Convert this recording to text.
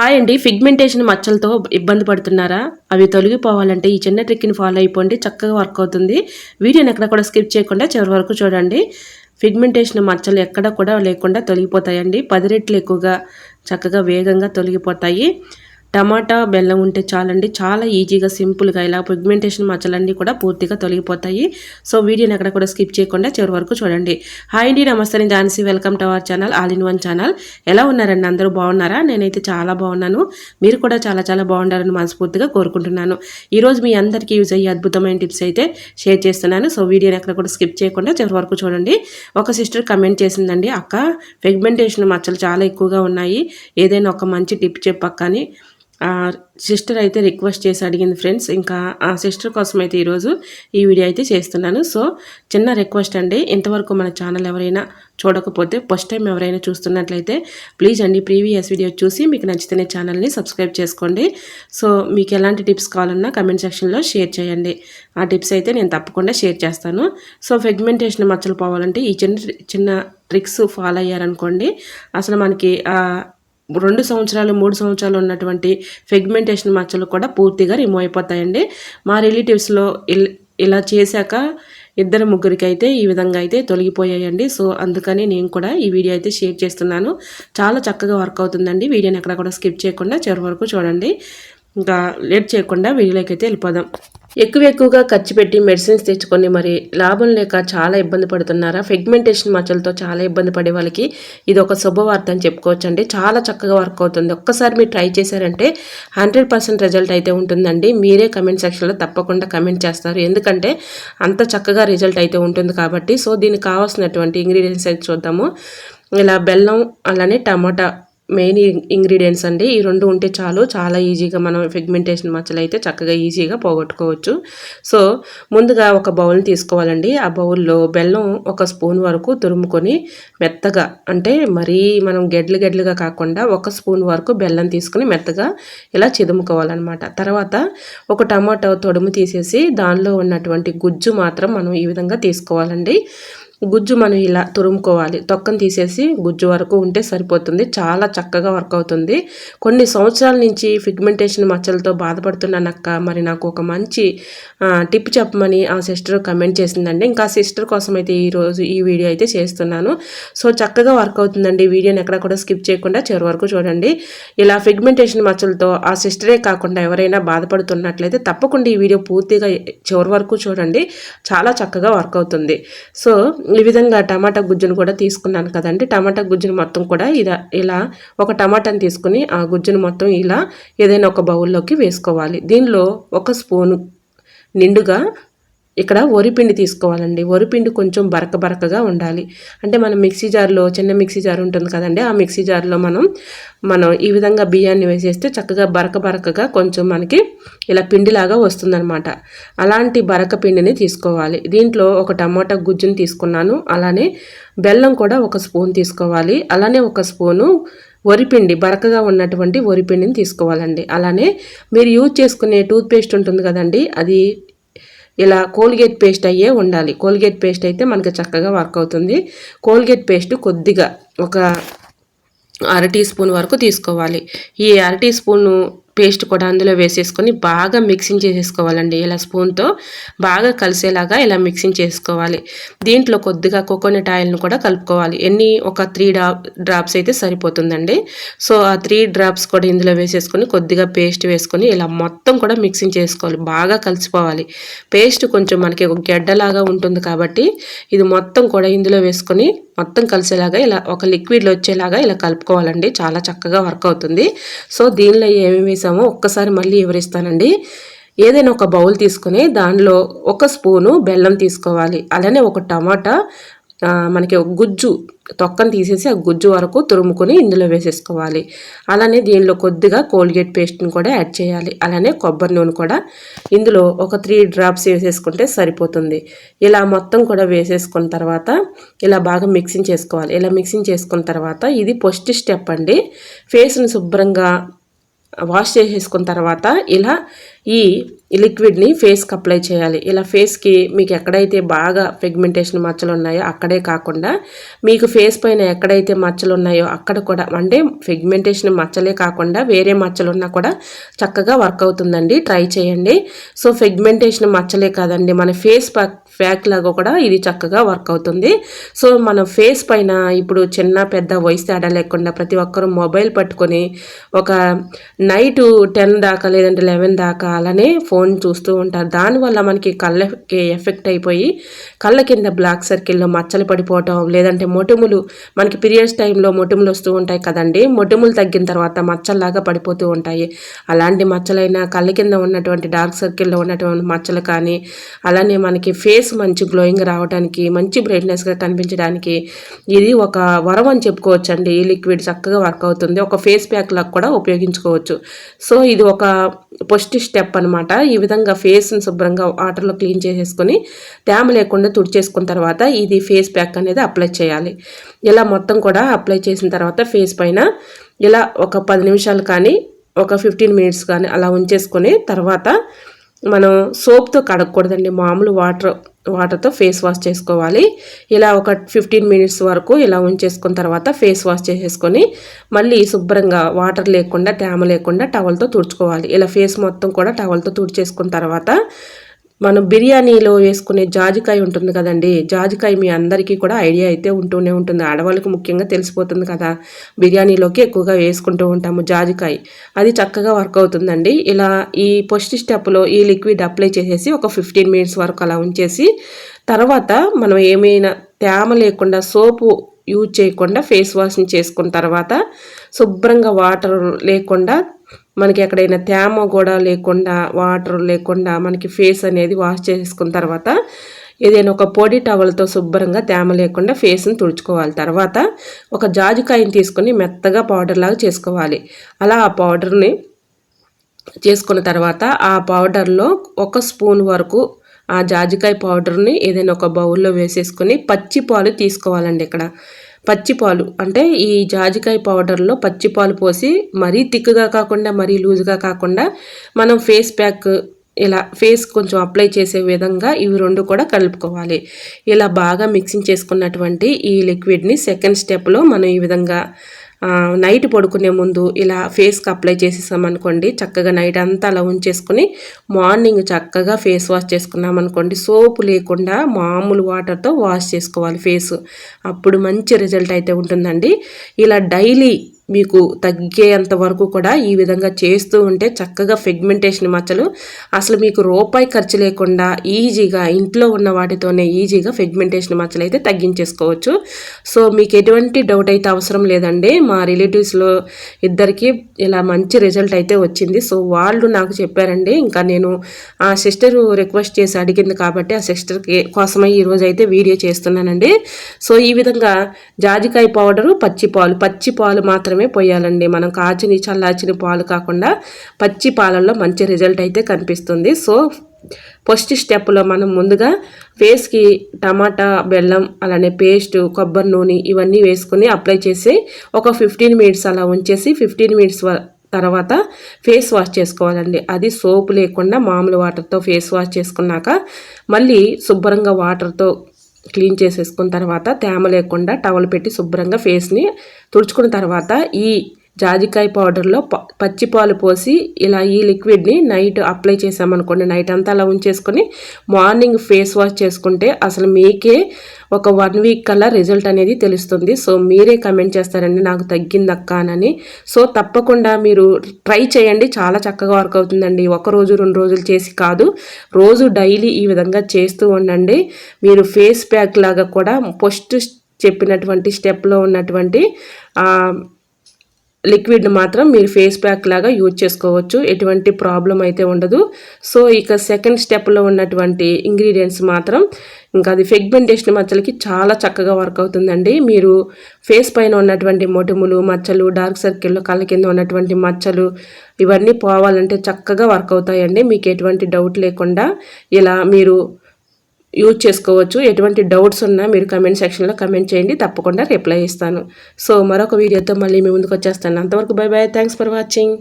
Hi అండి. Pigmentation మచ్చలతో ఇబ్బంది పడుతున్నారా? అవి తొలగిపోవాలంటే ఈ చిన్న ట్రిక్ని ఫాలో అయిపోండి. చక్కగా వర్క్ అవుతుంది. వీడియోని ఎక్కడ కూడా స్కిప్ చేయకుండా చివరి వరకు చూడండి. ఫిగ్మెంటేషన్ మచ్చలు ఎక్కడ కూడా లేకుండా తొలగిపోతాయండి. పది రెట్లు ఎక్కువగా చక్కగా వేగంగా తొలగిపోతాయి. టమాటా బెల్లం ఉంటే చాలండి. చాలా ఈజీగా సింపుల్గా ఇలా పిగ్మెంటేషన్ మచ్చలన్నీ కూడా పూర్తిగా తొలగిపోతాయి. సో వీడియోని అక్కడ కూడా స్కిప్ చేయకుండా చివరి వరకు చూడండి. హాయ్ అండి నమస్తే నేను Jhansi welcome to our channel all in one channel. ఎలా ఉన్నారండి? అందరూ బాగున్నారా? నేనైతే చాలా బాగున్నాను. మీరు కూడా చాలా చాలా బాగుండాలని మనస్ఫూర్తిగా కోరుకుంటున్నాను. ఈరోజు మీ అందరికీ యూజ్ అయ్యే అద్భుతమైన టిప్స్ అయితే షేర్ చేస్తున్నాను. సో వీడియోని ఎక్కడ కూడా స్కిప్ చేయకుండా చివరి వరకు చూడండి. ఒక సిస్టర్ కమెంట్ చేసిందండి అక్క పిగ్మెంటేషన్ మచ్చలు చాలా ఎక్కువగా ఉన్నాయి. ఏదైనా ఒక మంచి టిప్ చెప్పక్క అని సిస్టర్ అయితే రిక్వెస్ట్ చేసి అడిగింది ఫ్రెండ్స్ ఇంకా ఆ సిస్టర్ కోసం అయితే ఈరోజు ఈ వీడియో అయితే చేస్తున్నాను. సో చిన్న రిక్వెస్ట్ అండి. ఇంతవరకు మన ఛానల్ ఎవరైనా చూడకపోతే ఫస్ట్ టైం ఎవరైనా చూస్తున్నట్లయితే ప్లీజ్ అండి ప్రీవియస్ వీడియో చూసి మీకు నచ్చితేనే ఛానల్ని సబ్స్క్రైబ్ చేసుకోండి. సో మీకు ఎలాంటి టిప్స్ కావాలన్నా కమెంట్ సెక్షన్లో షేర్ చేయండి. ఆ టిప్స్ అయితే నేను తప్పకుండా షేర్ చేస్తాను. సో ఫెగ్మెంటేషన్ మచ్చలు పోవాలంటే ఈ చిన్న చిన్న ట్రిక్స్ ఫాలో అయ్యారనుకోండి అసలు మనకి రెండు సంవత్సరాలు మూడు సంవత్సరాలు ఉన్నటువంటి ఫెగ్మెంటేషన్ మచ్చలు కూడా పూర్తిగా రిమూవ్ అయిపోతాయండి. మా రిలేటివ్స్లో ఇలా చేశాక ఇద్దరు ముగ్గురికి అయితే ఈ విధంగా అయితే తొలగిపోయాయండి. సో అందుకని నేను కూడా ఈ వీడియో అయితే షేర్ చేస్తున్నాను. చాలా చక్కగా వర్క్ అవుతుందండి. వీడియోని ఎక్కడ కూడా స్కిప్ చేయకుండా చివరి వరకు చూడండి. ఇంకా లేట్ చేయకుండా వీడియోలోకి అయితే వెళ్ళిపోదాం. ఎక్కువ ఎక్కువగా ఖర్చు పెట్టి మెడిసిన్స్ తెచ్చుకొని మరి లాభం లేక చాలా ఇబ్బంది పడుతున్నారా? ఫెగ్మెంటేషన్ మచ్చలతో చాలా ఇబ్బంది పడే వాళ్ళకి ఇది ఒక శుభవార్త అని చెప్పుకోవచ్చండి. చాలా చక్కగా వర్క్ అవుతుంది. ఒక్కసారి మీరు ట్రై చేశారంటే హండ్రెడ్ పర్సెంట్ రిజల్ట్ అయితే ఉంటుందండి. మీరే కమెంట్ సెక్షన్లో తప్పకుండా కమెంట్ చేస్తారు. ఎందుకంటే అంత చక్కగా రిజల్ట్ అయితే ఉంటుంది కాబట్టి. సో దీనికి కావాల్సినటువంటి ఇంగ్రీడియంట్స్ అయితే చూద్దాము. ఇలా బెల్లం అలానే టమాటా మెయిన్ ఇంగ్రీడియంట్స్ అండి. ఈ రెండు ఉంటే చాలు. చాలా ఈజీగా మనం ఫిగ్మెంటేషన్ మచ్చలు అయితే చక్కగా ఈజీగా పోగొట్టుకోవచ్చు. సో ముందుగా ఒక బౌల్ తీసుకోవాలండి. ఆ బౌల్లో బెల్లం ఒక స్పూన్ వరకు తురుముకొని మెత్తగా అంటే మరీ మనం గెడ్లు గెడ్లుగా కాకుండా ఒక స్పూన్ వరకు బెల్లం తీసుకుని మెత్తగా ఇలా చిదుముకోవాలన్నమాట. తర్వాత ఒక టమాటో తొడుము తీసేసి దానిలో ఉన్నటువంటి గుజ్జు మాత్రం మనం ఈ విధంగా తీసుకోవాలండి. గుజ్జు మనం ఇలా తురుముకోవాలి. తొక్కను తీసేసి గుజ్జు వరకు ఉంటే సరిపోతుంది. చాలా చక్కగా వర్క్ అవుతుంది. కొన్ని సంవత్సరాల నుంచి ఫిగ్మెంటేషన్ మచ్చలతో బాధపడుతున్నానక్క మరి నాకు ఒక మంచి టిప్ చెప్పమని ఆ సిస్టర్ కమెంట్ చేసిందండి. ఇంకా సిస్టర్ కోసం అయితే ఈరోజు ఈ వీడియో అయితే చేస్తున్నాను. సో చక్కగా వర్క్ అవుతుందండి. వీడియోని ఎక్కడ కూడా స్కిప్ చేయకుండా చివరి వరకు చూడండి. ఇలా ఫిగ్మెంటేషన్ మచ్చలతో ఆ సిస్టరే కాకుండా ఎవరైనా బాధపడుతున్నట్లయితే తప్పకుండా ఈ వీడియో పూర్తిగా చివరి వరకు చూడండి. చాలా చక్కగా వర్క్ అవుతుంది. సో ఈ విధంగా టమాటా గుజ్జును కూడా తీసుకున్నాను కదండి. టమాటా గుజ్జును మొత్తం కూడా ఇలా ఇలా ఒక టమాటాని తీసుకుని ఆ గుజ్జును మొత్తం ఇలా ఏదైనా ఒక బౌల్లోకి వేసుకోవాలి. దీనిలో ఒక స్పూను నిండుగా ఇక్కడ వరిపిండి తీసుకోవాలండి. వరిపిండి కొంచెం బరక బరకగా ఉండాలి. అంటే మనం మిక్సీ జార్లో చిన్న మిక్సీ జార్ ఉంటుంది కదండి ఆ మిక్సీ జార్లో మనం మనం ఈ విధంగా బియ్యాన్ని వేసేస్తే చక్కగా బరక బరకగా కొంచెం మనకి ఇలా పిండిలాగా వస్తుందనమాట అలాంటి బరక పిండిని తీసుకోవాలి. దీంట్లో ఒక టమాటా గుజ్జుని తీసుకున్నాను. అలానే బెల్లం కూడా ఒక స్పూన్ తీసుకోవాలి. అలానే ఒక స్పూను వరిపిండి బరకగా ఉన్నటువంటి వరిపిండిని తీసుకోవాలండి. అలానే మీరు యూజ్ చేసుకునే టూత్పేస్ట్ ఉంటుంది కదండి అది ఇలా కోల్గేట్ పేస్ట్ అయ్యే ఉండాలి. కోల్గేట్ పేస్ట్ అయితే మనకు చక్కగా వర్క్ అవుతుంది. కోల్గేట్ పేస్ట్ కొద్దిగా ఒక అర టీ స్పూన్ వరకు తీసుకోవాలి. ఈ అర టీ స్పూను పేస్ట్ కూడా అందులో వేసేసుకొని బాగా మిక్సింగ్ చేసేసుకోవాలండి. ఇలా స్పూన్తో బాగా కలిసేలాగా ఇలా మిక్సింగ్ చేసుకోవాలి. దీంట్లో కొద్దిగా కోకోనట్ ఆయిల్ను కూడా కలుపుకోవాలి. ఎన్ని ఒక త్రీ డ్రాప్స్ అయితే సరిపోతుందండి. సో ఆ త్రీ డ్రాప్స్ కూడా ఇందులో వేసేసుకొని కొద్దిగా పేస్ట్ వేసుకొని ఇలా మొత్తం కూడా మిక్సింగ్ చేసుకోవాలి. బాగా కలిసిపోవాలి. పేస్ట్ కొంచెం మనకి ఒక గెడ్డలాగా ఉంటుంది కాబట్టి ఇది మొత్తం కూడా ఇందులో వేసుకొని మొత్తం కలిసేలాగా ఇలా ఒక లిక్విడ్లో వచ్చేలాగా ఇలా కలుపుకోవాలండి. చాలా చక్కగా వర్క్ అవుతుంది. సో దీనిలో ఏమేమి వేసామో ఒక్కసారి మళ్ళీ వివరిస్తానండి. ఏదైనా ఒక బౌల్ తీసుకొని దానిలో ఒక స్పూను బెల్లం తీసుకోవాలి. అలానే ఒక టమాటా మనకి గుజ్జు తొక్కను తీసేసి ఆ గుజ్జు వరకు తురుముకొని ఇందులో వేసేసుకోవాలి. అలానే దీనిలో కొద్దిగా కోల్గేట్ పేస్ట్ని కూడా యాడ్ చేయాలి. అలానే కొబ్బరి నూనె కూడా ఇందులో ఒక త్రీ డ్రాప్స్ వేసేసుకుంటే సరిపోతుంది. ఇలా మొత్తం కూడా వేసేసుకున్న తర్వాత ఇలా బాగా మిక్సింగ్ చేసుకోవాలి. ఇలా మిక్సింగ్ చేసుకున్న తర్వాత ఇది ఫస్ట్ స్టెప్ అండి. ఫేస్ని శుభ్రంగా వాష్ చేసేసుకున్న తర్వాత ఇలా ఈ లిక్విడ్ని ఫేస్కి అప్లై చేయాలి. ఇలా ఫేస్కి మీకు ఎక్కడైతే బాగా పిగ్మెంటేషన్ మచ్చలు ఉన్నాయో అక్కడే కాకుండా మీకు ఫేస్ పైన ఎక్కడైతే మచ్చలు ఉన్నాయో అక్కడ కూడా అంటే పిగ్మెంటేషన్ మచ్చలే కాకుండా వేరే మచ్చలు ఉన్నా కూడా చక్కగా వర్క్ అవుతుందండి. ట్రై చేయండి. సో పిగ్మెంటేషన్ మచ్చలే కాదండి. మన ఫేస్ ఫ్యాక్ లాగా కూడా ఇది చక్కగా వర్క్ అవుతుంది. సో మన ఫేస్ పైన ఇప్పుడు చిన్న పెద్ద వయసు తేడా లేకుండా ప్రతి ఒక్కరూ మొబైల్ పట్టుకొని ఒక నైట్ టెన్ దాకా లేదంటే లెవెన్ దాకా అలానే ఫోన్ చూస్తూ ఉంటారు. దానివల్ల మనకి కళ్ళకి ఎఫెక్ట్ అయిపోయి కళ్ళ కింద బ్లాక్ సర్కిల్లో మచ్చలు పడిపోవటం లేదంటే మొటిములు మనకి పీరియడ్స్ టైంలో మొటిములు వస్తూ ఉంటాయి కదండి. మొటిములు తగ్గిన తర్వాత మచ్చల్లాగా పడిపోతూ ఉంటాయి. అలాంటి మచ్చలైనా కళ్ళ కింద ఉన్నటువంటి డార్క్ సర్కిల్లో ఉన్నటువంటి మచ్చలు కానీ అలానే మనకి ఫేస్ మంచి గ్లోయింగ్ రావడానికి మంచి బ్రైట్నెస్గా కనిపించడానికి ఇది ఒక వరం అని చెప్పుకోవచ్చు అండి ఈ లిక్విడ్ చక్కగా వర్క్ అవుతుంది. ఒక ఫేస్ ప్యాక్ లాగా కూడా ఉపయోగించుకోవచ్చు. సో ఇది ఒక పొస్ట్ స్టెప్ అనమాట ఈ విధంగా ఫేస్ని శుభ్రంగా వాటర్లో క్లీన్ చేసేసుకొని తేమ లేకుండా తుడిచేసుకున్న తర్వాత ఇది ఫేస్ ప్యాక్ అనేది అప్లై చేయాలి. ఇలా మొత్తం కూడా అప్లై చేసిన తర్వాత ఫేస్ పైన ఇలా ఒక పది నిమిషాలు కానీ ఒక ఫిఫ్టీన్ మినిట్స్ కానీ అలా ఉంచేసుకొని తర్వాత మనం సోప్తో కడగకూడదండి. మామూలు వాటర్ వాటర్తో ఫేస్ వాష్ చేసుకోవాలి. ఇలా ఒక ఫిఫ్టీన్ మినిట్స్ వరకు ఇలా ఉంచేసుకున్న తర్వాత ఫేస్ వాష్ చేసేసుకొని మళ్ళీ శుభ్రంగా వాటర్ లేకుండా తేమ లేకుండా టవల్తో తుడుచుకోవాలి. ఇలా ఫేస్ మొత్తం కూడా టవల్తో తుడిచేసుకున్న తర్వాత మనం బిర్యానీలో వేసుకునే జాజికాయ ఉంటుంది కదండి. జాజికాయ మీ అందరికీ కూడా ఐడియా అయితే ఉంటూనే ఉంటుంది. ఆడవాళ్ళకి ముఖ్యంగా తెలిసిపోతుంది కదా బిర్యానీలోకి ఎక్కువగా వేసుకుంటూ ఉంటాము జాజికాయ. అది చక్కగా వర్క్ అవుతుందండి. ఇలా ఈ ఫస్ట్ స్టెప్లో ఈ లిక్విడ్ అప్లై చేసేసి ఒక ఫిఫ్టీన్ మినిట్స్ వరకు అలా ఉంచేసి తర్వాత మనం ఏమైనా తేమ లేకుండా సోపు యూజ్ చేయకుండా ఫేస్ వాష్ని చేసుకున్న తర్వాత శుభ్రంగా వాటర్ లేకుండా మనకి ఎక్కడైనా తేమ కూడా లేకుండా వాటర్ లేకుండా మనకి ఫేస్ అనేది వాష్ చేసుకున్న తర్వాత ఏదైనా ఒక పొడి టవల్తో శుభ్రంగా తేమ లేకుండా ఫేస్ని తుడుచుకోవాలి. తర్వాత ఒక జాజికాయని తీసుకొని మెత్తగా పౌడర్ లాగా చేసుకోవాలి. అలా ఆ పౌడర్ని చేసుకున్న తర్వాత ఆ పౌడర్లో ఒక స్పూన్ వరకు ఆ జాజికాయ పౌడర్ని ఏదైనా ఒక బౌల్లో వేసేసుకొని పచ్చి పాలు తీసుకోవాలండి ఇక్కడ. పచ్చిపాలు అంటే ఈ జాజికాయ పౌడర్లో పచ్చిపాలు పోసి మరీ థిక్గా కాకుండా మరీ లూజ్గా కాకుండా మనం ఫేస్ ప్యాక్ ఇలా ఫేస్ కొంచెం అప్లై చేసే విధంగా ఇవి రెండు కూడా కలుపుకోవాలి. ఇలా బాగా మిక్సింగ్ చేసుకున్నటువంటి ఈ లిక్విడ్ని సెకండ్ స్టెప్లో మనం ఈ విధంగా నైట్ పడుకునే ముందు ఇలా ఫేస్కి అప్లై చేసేసామనుకోండి చక్కగా నైట్ అంతా అలా ఉంచేసుకుని మార్నింగ్ చక్కగా ఫేస్ వాష్ చేసుకున్నామనుకోండి సోపు లేకుండా మామూలు వాటర్తో వాష్ చేసుకోవాలి ఫేస్ అప్పుడు మంచి రిజల్ట్ అయితే ఉంటుందండి. ఇలా డైలీ మీకు తగ్గేంత వరకు కూడా ఈ విధంగా చేస్తూ ఉంటే చక్కగా ఫెగ్మెంటేషన్ మచ్చలు అసలు మీకు రూపాయి ఖర్చు లేకుండా ఈజీగా ఇంట్లో ఉన్న వాటితోనే ఈజీగా ఫెగ్మెంటేషన్ మచ్చలు అయితే తగ్గించేసుకోవచ్చు. సో మీకు ఎటువంటి డౌట్ అయితే అవసరం లేదండి. మా రిలేటివ్స్లో ఇద్దరికి ఇలా మంచి రిజల్ట్ అయితే వచ్చింది. సో వాళ్ళు నాకు చెప్పారండి ఇంకా నేను ఆ సిస్టర్ రిక్వెస్ట్ చేసి అడిగింది కాబట్టి ఆ సిస్టర్కి కోసమై ఈరోజు అయితే వీడియో చేస్తున్నానండి. సో ఈ విధంగా జాజికాయ పౌడరు పచ్చి పాలు పచ్చి పాలు మాత్రమే మాత్రమే పోయాలండి. మనం కాచిని చల్లార్చిన పాలు కాకుండా పచ్చి పాలల్లో మంచి రిజల్ట్ అయితే కనిపిస్తుంది. సో ఫస్ట్ స్టెప్లో మనం ముందుగా ఫేస్కి టమాటా బెల్లం అలానే పేస్ట్ కొబ్బరి నూనె ఇవన్నీ వేసుకుని అప్లై చేసి ఒక ఫిఫ్టీన్ మినిట్స్ అలా ఉంచేసి ఫిఫ్టీన్ మినిట్స్ తర్వాత ఫేస్ వాష్ చేసుకోవాలండి. అది సోపు లేకుండా మామూలు వాటర్తో ఫేస్ వాష్ చేసుకున్నాక మళ్ళీ శుభ్రంగా వాటర్తో క్లీన్ చేసేసుకున్న తర్వాత తేమ లేకుండా టవల్ పెట్టి శుభ్రంగా ఫేస్ని తుడుచుకున్న తర్వాత ఈ జాజికాయ పౌడర్లో పచ్చి పాలు పోసి ఇలా ఈ లిక్విడ్ని నైట్ అప్లై చేసామనుకోండి నైట్ అంతా అలా ఉంచేసుకొని మార్నింగ్ ఫేస్ వాష్ చేసుకుంటే అసలు మీకే ఒక వన్ వీక్ కల్లా రిజల్ట్ అనేది తెలుస్తుంది. సో మీరే కమెంట్ చేస్తారండి నాకు తగ్గింది అని సో తప్పకుండా మీరు ట్రై చేయండి. చాలా చక్కగా వర్క్ అవుతుందండి. ఒక రోజు రెండు రోజులు చేసి కాదు రోజు డైలీ ఈ విధంగా చేస్తూ ఉండండి. మీరు ఫేస్ ప్యాక్ లాగా కూడా ఫస్ట్ చెప్పినటువంటి స్టెప్లో ఉన్నటువంటి లిక్విడ్ మాత్రం మీరు ఫేస్ ప్యాక్ లాగా యూజ్ చేసుకోవచ్చు. ఎటువంటి ప్రాబ్లం అయితే ఉండదు. సో ఇక సెకండ్ స్టెప్లో ఉన్నటువంటి ఇంగ్రీడియంట్స్ మాత్రం ఇంకా అది ఫెగ్మెంటేషన్ మచ్చలకి చాలా చక్కగా వర్క్ అవుతుందండి. మీరు ఫేస్ పైన ఉన్నటువంటి మొటిములు మచ్చలు డార్క్ సర్కిల్లో కళ్ళ కింద ఉన్నటువంటి మచ్చలు ఇవన్నీ పోవాలంటే చక్కగా వర్క్ అవుతాయండి. మీకు ఎటువంటి డౌట్ లేకుండా ఇలా మీరు యూజ్ చేసుకోవచ్చు. ఎటువంటి డౌట్స్ ఉన్నా మీరు కమెంట్ సెక్షన్లో కమెంట్ చేయండి. తప్పకుండా రిప్లై ఇస్తాను. సో మరొక వీడియోతో మళ్ళీ మీ ముందుకు వచ్చేస్తాను. అంతవరకు bye bye thanks for watching